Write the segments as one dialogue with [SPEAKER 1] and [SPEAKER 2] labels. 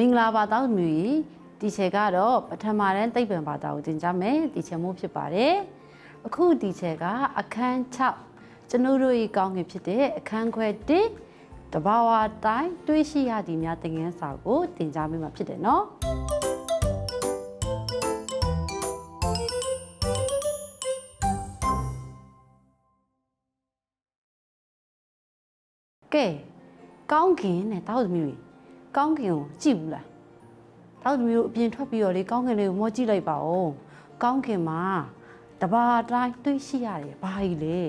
[SPEAKER 1] မင်္ဂလာပါတောက်မြူကြီးတီချေကတော့ပထမတန်းသိပ္ပံဘာသာကိုသင်ကြားမယ်တီချေမို့ဖြစ်ပါတယ်အခုတီချေကအခန်း6ကျွန်တော်တို့ဤကောင်းကင်ဖြစ်တဲ့အခန်းခွဲ1တဘာဝတိုင်းတွေးရှိရသည်များသင်ခန်းစာကိုသင်ကြားပေးမှာဖြစ်တယ်နော်ကဲကောင်းကင်နဲ့တောက်သမီးတွေ ကောင်းကင်ကိုကြည့်ဘူးလားတောက်သမီးတို့အပြင်ထွက်ပြီးတော့လေကောင်းကင်လေးကိုမောကြည့်လိုက်ပါဦးကောင်းကင်မှာတဘာတိုင်းတွေးရှိရတယ်ဘာကြီးလဲ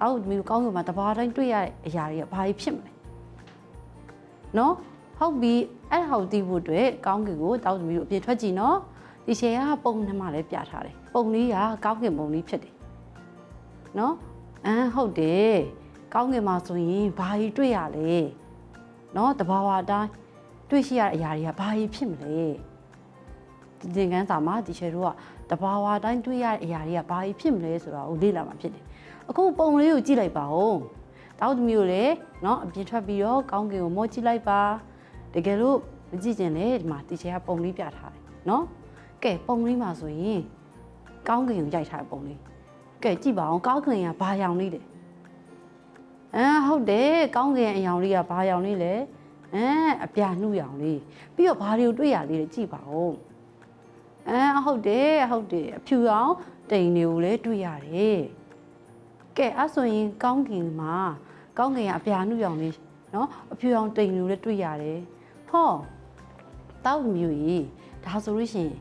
[SPEAKER 1] တောက်သမီးတို့ကောင်းကင်မှာတဘာတိုင်းတွေးရတဲ့အရာတွေကဘာကြီးဖြစ်မလဲနော်ဟုတ်ပြီအဲ့ဒါကိုသိဖို့အတွက်ကောင်းကင်ကိုတောက်သမီးတို့အပြင်ထွက်ကြည့်နော်ဒီရှယ်ကပုံနှမလည်းပြထားတယ်ပုံလေးကကောင်းကင်ပုံလေးဖြစ်တယ်နော်အမ်ဟုတ်တယ်ကောင်းကင်မှာဆိုရင်ဘာကြီးတွေ့ရလဲနော်တဘာဝအတိုင်း တွေ့ရှိရတဲ့အရာတွေကဘာကြီးဖြစ်မလဲဒီသင်ခန်းစာမှာဒီရှယ်တို့ကတဘာဝအတိုင်းတွေ့ရတဲ့အရာတွေကဘာကြီးဖြစ်မလဲဆိုတော့လေ့လာမှာဖြစ်တယ်အခုပုံလေးကိုကြည့်လိုက်ပါဦးတောက်သမီးကိုလည်းနော်အပြင်ထွက်ပြီးတော့ကောင်းကင်ကိုမောကြည့်လိုက်ပါတကယ်လို့မကြည့်ကျင်လေဒီမှာဒီရှယ်ကပုံလေးပြထားတယ်နော်ကဲပုံလေးမှာဆိုရင်ကောင်းကင်ကိုရိုက်ထားတဲ့ပုံလေးကဲကြည့်ပါအောင်ကောင်းကင်ကဘာရောင်လေးလဲအဲဟုတ်တယ်ကောင်းကင်အယောင်လေးကဘာရောင်လေးလဲ အဲအပြာနှုတ်ရောင်လေးပြီးတော့ဘာတွေကိုတွေ့ရလေးလဲကြည့်ပါဦးအဲဟုတ်တယ်ဟုတ်တယ်အဖြူရောင်တိမ်တွေကိုလည်းတွေ့ရတယ်ကဲအဲ့ဆိုရင်ကောင်းကင်မှာကောင်းကင်ကအပြာနှုတ်ရောင်လေးနော်အဖြူရောင်တိမ်တွေကိုလည်းတွေ့ရတယ်ဟောတောက်မျိုးကြီးဒါဆိုလို့ရှိရင်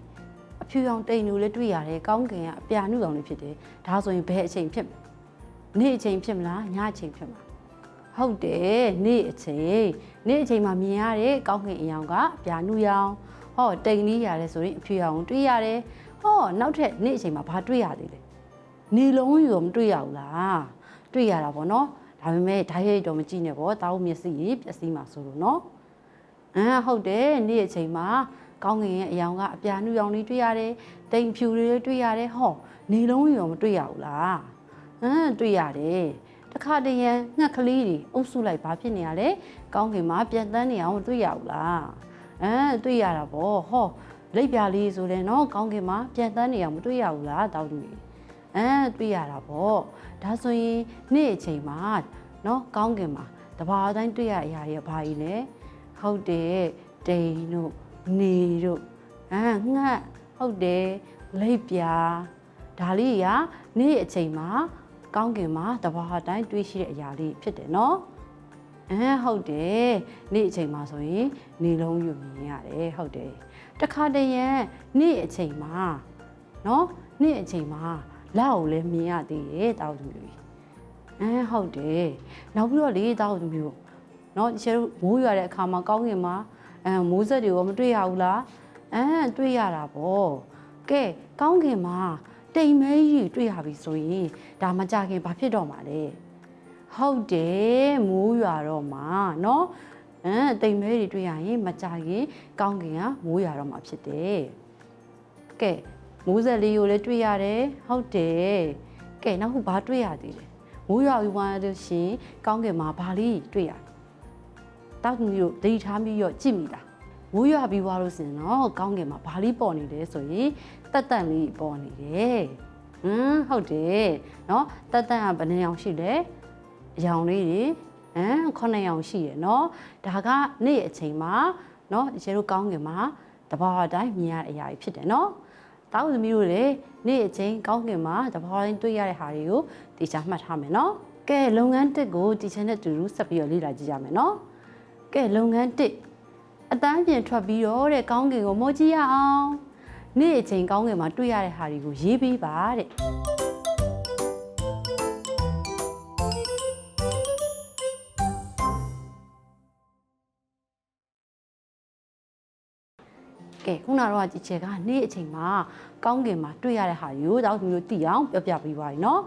[SPEAKER 1] အဖြူရောင်တိမ်တွေကိုလည်းတွေ့ရတယ်ကောင်းကင်ကအပြာနှုတ်ရောင်လေးဖြစ်တယ်ဒါဆိုရင်ဘယ်အချိန်ဖြစ်မလဲနေ့အချိန်ဖြစ်မလားညအချိန်ဖြစ်မလား ဟုတ်တယ်နေ့အချိန်နေ့အချိန်မှာမြင်ရတဲ့ကောင်းကင်အယောင်ကအပြာနုရောင်ဟောတိမ်လေးရတယ်ဆိုရင်အဖြူရောင်တွေ့ရတယ်ဟောနောက်ထပ်နေ့အချိန်မှာဘာတွေ့ရသေးလဲနေလုံးရောမတွေ့ရဘူးလားတွေ့ရတာပေါ့နော်ဒါပေမဲ့ဓာတ်ရိုက်တော့မကြည့်နဲ့ပေါ့တာဝမျက်စိကြီးပျက်စီးမှာဆိုလို့နော်အမ်ဟုတ်တယ်နေ့အချိန်မှာကောင်းကင်ရဲ့အယောင်ကအပြာနုရောင်လေးတွေ့ရတယ်တိမ်ဖြူလေးတွေ့ရတယ်ဟောနေလုံးရောမတွေ့ရဘူးလားဟမ်တွေ့ရတယ် တခါတရံငှက်ကလေးတွေအုပ်စုလိုက်ဘာဖြစ်နေရလဲကောင်းကင်မှာပြန်တန်းနေအောင်မတွေ့ရဘူးလားအဲတွေ့ရတာပေါ့ဟောလက်ပြလေးဆိုလဲနော်ကောင်းကင်မှာပြန်တန်းနေအောင်မတွေ့ရဘူးလားတောက်တူကြီးအဲတွေ့ရတာပေါ့ဒါဆိုရင်နေ့အချိန်မှာနော်ကောင်းကင်မှာတဘာအတိုင်းတွေ့ရတဲ့အရာတွေဘာကြီးလဲဟုတ်တယ်တိန်တို့နေတို့အဲငှက်ဟုတ်တယ်လက်ပြဒါလေးကနေ့အချိန်မှာ ကောင်းကင်မှာတဘာဟာတိုင်းတွေးရှိတဲ့အရာလေးဖြစ်တယ်နော်အဲဟုတ်တယ်နေ့အချိန်မှာဆိုရင်နေလုံးယူမြင်ရတယ်ဟုတ်တယ်တခါတည်းရဲ့နေ့အချိန်မှာနော်နေ့အချိန်မှာလောက်ကိုလည်းမြင်ရသေးတယ်တောက်သူမျိုးအဲဟုတ်တယ်နောက်ပြီးတော့လေတောက်သူမျိုးနော်ကျတို့မိုးရွာတဲ့အခါမှာကောင်းကင်မှာအဲမိုးဆက်တွေရောမတွေ့ရဘူးလားအဲတွေ့ရတာပေါ့ကဲကောင်းကင်မှာ တိမ်မဲကြီးတွေ့ရပြီဆိုရင်ဒါမကြခင်ဘာဖြစ်တော့မှာလဲဟုတ်တယ်မိုးရွာတော့မှာเนาะအဲတိမ်မဲတွေတွေ့ရရင်မကြခင်ကောင်းကင်ကမိုးရွာတော့မှာဖြစ်တယ်ကဲမိုးဆက်လေးကိုလည်းတွေ့ရတယ်ဟုတ်တယ်ကဲနောက်ခုဘာတွေ့ရသေးလဲမိုးရွာပြီးသွားလို့ရှရင်ကောင်းကင်မှာဘာလေးတွေ့ရတောက်သူမျိုးဒိတ်ထားပြီးတော့ကြည့်မိတာ မိုးရွာပြီးသွားလို့ဆိုရင်တော့ကောင်းကင်မှာဘာလေးပေါ်နေလဲဆိုရင် တက်တန့်လေးပေါ်နေတယ်။ဟမ်ဟုတ်တယ်เนาะတက်တန့်ကဘယ်နှရောင်ရှိလဲ။အရောင်လေးတွေဟမ်ခုနှစ်ရောင်ရှိရယ်เนาะဒါကနေ့အချိန်မှာเนาะကျတို့ကောင်းကင်မှာတဘာဝတိုင်းမြင်ရတဲ့အရာတွေဖြစ်တယ်เนาะတောက်သမီးတို့လည်းနေ့အချိန်ကောင်းကင်မှာတဘာဝတိုင်းတွေ့ရတဲ့ဟာတွေကိုတေချာမှတ်ထားမယ်เนาะကဲလုပ်ငန်းတစ်ကိုတီချန်နဲ့တူတူဆက်ပြီးတော့လေ့လာကြည့်ကြမယ်เนาะကဲလုပ်ငန်းတစ် အတန်းပြင်ထွက်ပြီးတော့တဲ့ကောင်းကင်ကိုမောကြည့်ရအောင်နေ့အချိန်ကောင်းငယ်မှာတွေ့ရတဲ့ဟာတွေကိုရေးပေးပါတဲ့ကဲခုနကတော့ဒီချက်ကနေ့အချိန်မှာကောင်းကင်မှာတွေ့ရတဲ့ဟာတွေကိုတောက်သမီးတို့သိအောင်ပြောပြပေးပါရနော်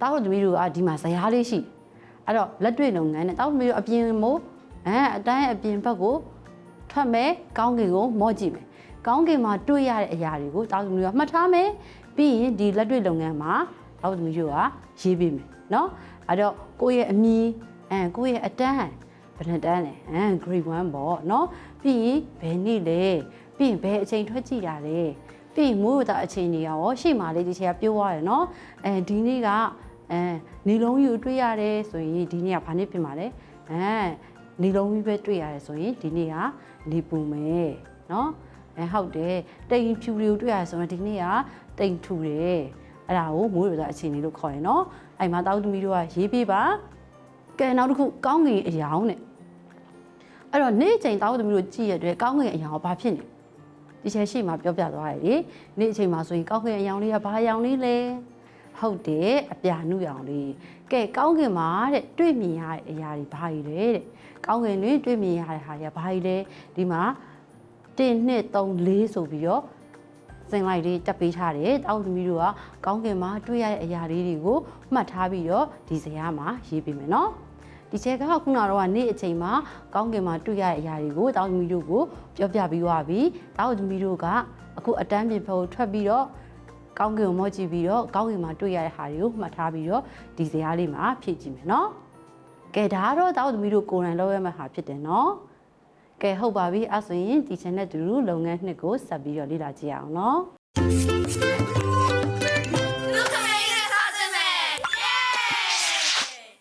[SPEAKER 1] တောက်သမီးတို့ကဒီမှာဇယားလေးရှိအဲ့တော့လက်တွေ့လုပ်ငန်းနဲ့တောက်သမီးတို့အပြင်မို့အဲအတိုင်းအပြင်ဘက်ကို ထွက်မယ်ကောင်းကင်ကိုမော့ကြည့်မယ် ကောင်းကင်မှာတွေ့ရတဲ့အရာတွေကိုတောက်သမီးကမှတ်ထားမယ်ပြီးရင်ဒီလက်တွေ့လုပ်ငန်းမှာတောက်သမီးတို့ကရေးပေးမယ်เนาะအဲ့တော့ကိုယ့်ရဲ့အမည်အဲကိုယ့်ရဲ့အတန်းဟ ဘယ်နှစ်တန်းလဲဟမ် grade 1ပေါ့နော်ပြီးရင်ဘယ်နေ့လဲပြီးရင်ဘယ်အချိန်ထွက်ကြည့်တာလဲပြီးရင်မိုးရတာအချိန်တွေရောရှေ့မှာလေးဒီချက်ကပြောသွားတယ်နော်အဲဒီနေ့ကအဲနေလုံးယူတွေ့ရတယ်ဆိုရင်ဒီနေ့ကဘာနေ့ပြင်ပါလဲအဲ နေလုံးကြီးပဲတွေ့ရတယ်ဆိုရင်ဒီနေ့ကနေပူမယ်နော်အဲဟုတ်တယ်တိမ်ဖြူတွေကိုတွေ့ရတယ်ဆိုရင်ဒီနေ့ကတိမ်ထူတယ်အဲ့ဒါကိုမိုးရတာအချိန်လေးလို့ခေါ်တယ်နော်အဲ့မှာတောက်သမီးတို့ကရေးပေးပါကဲနောက်တစ်ခုကောင်းကင်အယောင်နဲ့အဲ့တော့နေ့ချိန်တောက်သမီးတို့ကြည့်ရတဲ့ကောင်းကင်အယောင်ကဘာဖြစ်နေဒီချက်ရှိမှပြောပြသွားရတယ်လေနေ့အချိန်မှာဆိုရင်ကောင်းကင်အယောင်လေးကဘာအယောင်လေးလဲ ဟုတ်တယ်အပြာနုရောင်လေးကဲကောင်းကင်မှာတဲ့တွေ့မြင်ရတဲ့အရာတွေဘာတွေလဲတဲ့ကောင်းကင်တွင်တွေ့မြင်ရတဲ့ဟာတွေကဘာတွေလဲဒီမှာ1 2 3 4ဆိုပြီးတော့စင်လိုက်လေးတက်ပေးထားတယ်တောက်သမီးတို့ကကောင်းကင်မှာတွေ့ရတဲ့အရာလေးတွေကိုမှတ်ထားပြီးတော့ဒီဇာတ်မှာရေးပေးမယ်နော်ဒီချက်ကခုနကတော့နေ့အချိန်မှာကောင်းကင်မှာတွေ့ရတဲ့အရာတွေကိုတောင်သမီးတို့ကိုပြောပြပြီးသွားပြီတောင်သမီးတို့ကအခုအတန်းပြင်ဖို့ထွက်ပြီးတော့ ကောင်းကင်ကိုမော့ကြည့်ပြီးတော့ကောင်းကင်မှာတွေ့ရတဲ့ဟာတွေကိုမှတ်ထားပြီးတော့ဒီဇာတ်လေးမှာဖြည့်ကြည့်မယ်နော်ကဲဒါကတော့တောင်သမီးတို့ကိုယ်တိုင်လုပ်ရမယ့်ဟာဖြစ်တယ်နော်ကဲဟုတ်ပါပြီအဲ့ဆိုရင်ဒီ channel တူလုပ်ငန်းနှစ်ကိုဆက်ပြီးတော့လေ့လာကြည့်အောင်နော်